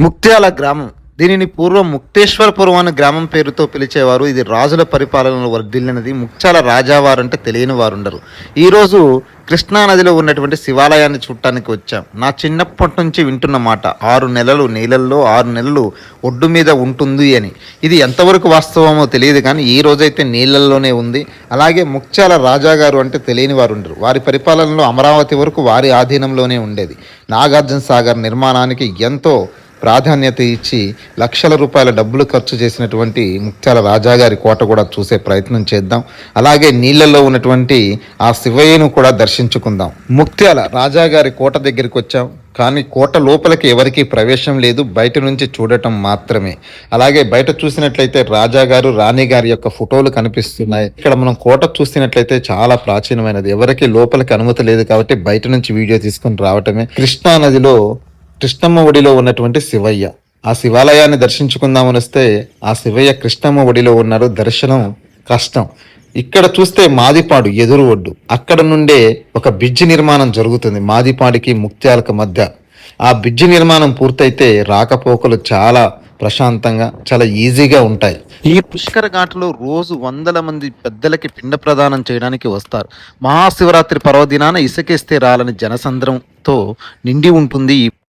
ముక్త్యాల గ్రామం. దీనిని పూర్వం ముక్తేశ్వరపురం అనే గ్రామం పేరుతో పిలిచేవారు. ఇది రాజుల పరిపాలనలో వర్ధిల్లినది. ముక్త్యాల రాజావారు అంటే తెలియని వారు ఉండరు. ఈరోజు కృష్ణా నదిలో ఉన్నటువంటి శివాలయాన్ని చూడటానికి వచ్చాం. నా చిన్నప్పటి నుంచి వింటున్న మాట ఆరు నెలలు నీళ్ళల్లో ఆరు నెలలు ఒడ్డు మీద ఉంటుంది అని. ఇది ఎంతవరకు వాస్తవమో తెలియదు కానీ ఈ రోజైతే నీళ్ళల్లోనే ఉంది. అలాగే ముక్త్యాల రాజాగారు అంటే తెలియని వారు ఉండరు. వారి పరిపాలనలో అమరావతి వరకు వారి ఆధీనంలోనే ఉండేది. నాగార్జున సాగర్ నిర్మాణానికి ఎంతో ప్రాధాన్యత ఇచ్చి లక్షల రూపాయల డబ్బులు ఖర్చు చేసినటువంటి ముత్యాల రాజాగారి కోట కూడా చూసే ప్రయత్నం చేద్దాం. అలాగే నీళ్ళలో ఉన్నటువంటి ఆ శివయ్యను కూడా దర్శించుకుందాం. ముత్యాల రాజాగారి కోట దగ్గరికి వచ్చాం. కానీ కోట లోపలికి ఎవరికీ ప్రవేశం లేదు. బయట నుంచి చూడటం మాత్రమే. అలాగే బయట చూసినట్లయితే రాజాగారు రాణి గారి యొక్క ఫోటోలు కనిపిస్తున్నాయి. ఇక్కడ మనం కోట చూసినట్లయితే చాలా ప్రాచీనమైనది. ఎవరికి లోపలికి అనుమతి లేదు కాబట్టి బయట నుంచి వీడియో తీసుకొని రావటమే. కృష్ణా నదిలో కృష్ణమ్మ ఒడిలో ఉన్నటువంటి శివయ్య. ఆ శివాలయాన్ని దర్శించుకుందామని వస్తే ఆ శివయ్య కృష్ణమ్మ ఒడిలో ఉన్నారు. దర్శనం కష్టం. ఇక్కడ చూస్తే మాదిపాడు ఎదురు ఒడ్డు అక్కడ నుండే ఒక బ్రిడ్జి నిర్మాణం జరుగుతుంది. మాదిపాడికి ముక్త్యాలకు మధ్య. ఆ బ్రిడ్జి నిర్మాణం పూర్తయితే రాకపోకలు చాలా ప్రశాంతంగా చాలా ఈజీగా ఉంటాయి. ఈ పుష్కర ఘాట్లో రోజు వందల మంది పెద్దలకి పిండ ప్రదానం చేయడానికి వస్తారు. మహాశివరాత్రి పర్వదినాన ఇసుకేస్తే రాలని జనసంద్రంతో నిండి ఉంటుంది ఈ